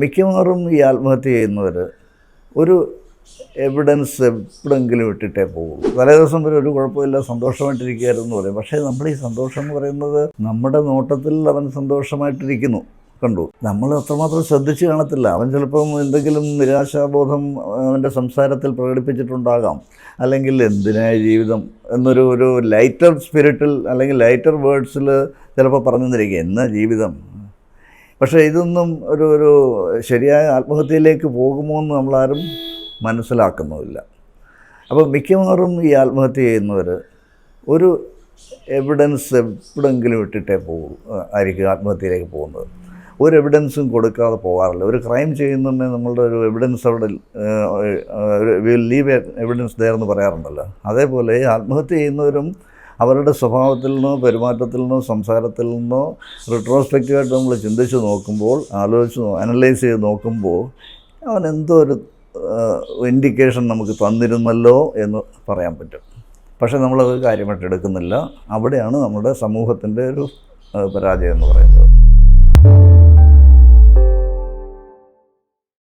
മിക്കവാറും ഈ ആത്മഹത്യ ചെയ്യുന്നവർ ഒരു എവിഡൻസ് എവിടെങ്കിലും ഇട്ടിട്ടേ പോകുള്ളൂ തലേ ദിവസം വരെ ഒരു കുഴപ്പമില്ല സന്തോഷമായിട്ടിരിക്കുകയായിരുന്നു എന്ന് പറയും. പക്ഷേ നമ്മൾ ഈ സന്തോഷം എന്ന് പറയുന്നത് നമ്മുടെ നോട്ടത്തിൽ അവൻ സന്തോഷമായിട്ടിരിക്കുന്നു. കണ്ടു. നമ്മൾ അത്രമാത്രം ശ്രദ്ധിച്ച് കാണത്തില്ല. അവൻ ചിലപ്പം എന്തെങ്കിലും നിരാശാബോധം അവന്റെ സംസാരത്തിൽ പ്രകടിപ്പിച്ചിട്ടുണ്ടാകാം. അല്ലെങ്കിൽ എന്തിനായ ജീവിതം എന്നൊരു ഒരു ലൈറ്റർ സ്പിരിറ്റിൽ അല്ലെങ്കിൽ ലൈറ്റർ വേർഡ്സിൽ ചിലപ്പോൾ പറഞ്ഞു തന്നിരിക്കുക എന്നാ ജീവിതം? പക്ഷേ ഇതൊന്നും ഒരു ഒരു ശരിയായ ആത്മഹത്യയിലേക്ക് പോകുമോ എന്ന് നമ്മളാരും മനസ്സിലാക്കുന്നുമില്ല. അപ്പോൾ മിക്കവാറും ഈ ആത്മഹത്യ ചെയ്യുന്നവർ ഒരു എവിഡൻസ് എവിടെങ്കിലും ഇട്ടിട്ടേ പോകൂ ആയിരിക്കും ആത്മഹത്യയിലേക്ക് പോകുന്നത്. ഒരു എവിഡൻസും കൊടുക്കാതെ പോകാറില്ല. ഒരു ക്രൈം ചെയ്യുന്നുണ്ടെങ്കിൽ നമ്മളുടെ ഒരു എവിഡൻസ് അവിടെ വിൽ ലീവ് എവിഡൻസ് ദയർ എന്ന് പറയാറുണ്ടല്ലോ. അതേപോലെ ആത്മഹത്യ ചെയ്യുന്നവരും അവരുടെ സ്വഭാവത്തിൽ നിന്നോ പെരുമാറ്റത്തിൽ നിന്നോ സംസാരത്തിൽ നിന്നോ റിട്രോസ്പെക്റ്റീവായിട്ട് നമ്മൾ ചിന്തിച്ച് നോക്കുമ്പോൾ ആലോചിച്ച് അനലൈസ് ചെയ്ത് നോക്കുമ്പോൾ അവൻ എന്തോ ഒരു ഇൻഡിക്കേഷൻ നമുക്ക് തന്നിരുന്നല്ലോ എന്ന് പറയാൻ പറ്റും. പക്ഷേ നമ്മളത് കാര്യമായിട്ട് എടുക്കുന്നില്ല. അവിടെയാണ് നമ്മുടെ സമൂഹത്തിന്റെ ഒരു പരാജയം എന്ന് പറയുന്നത്.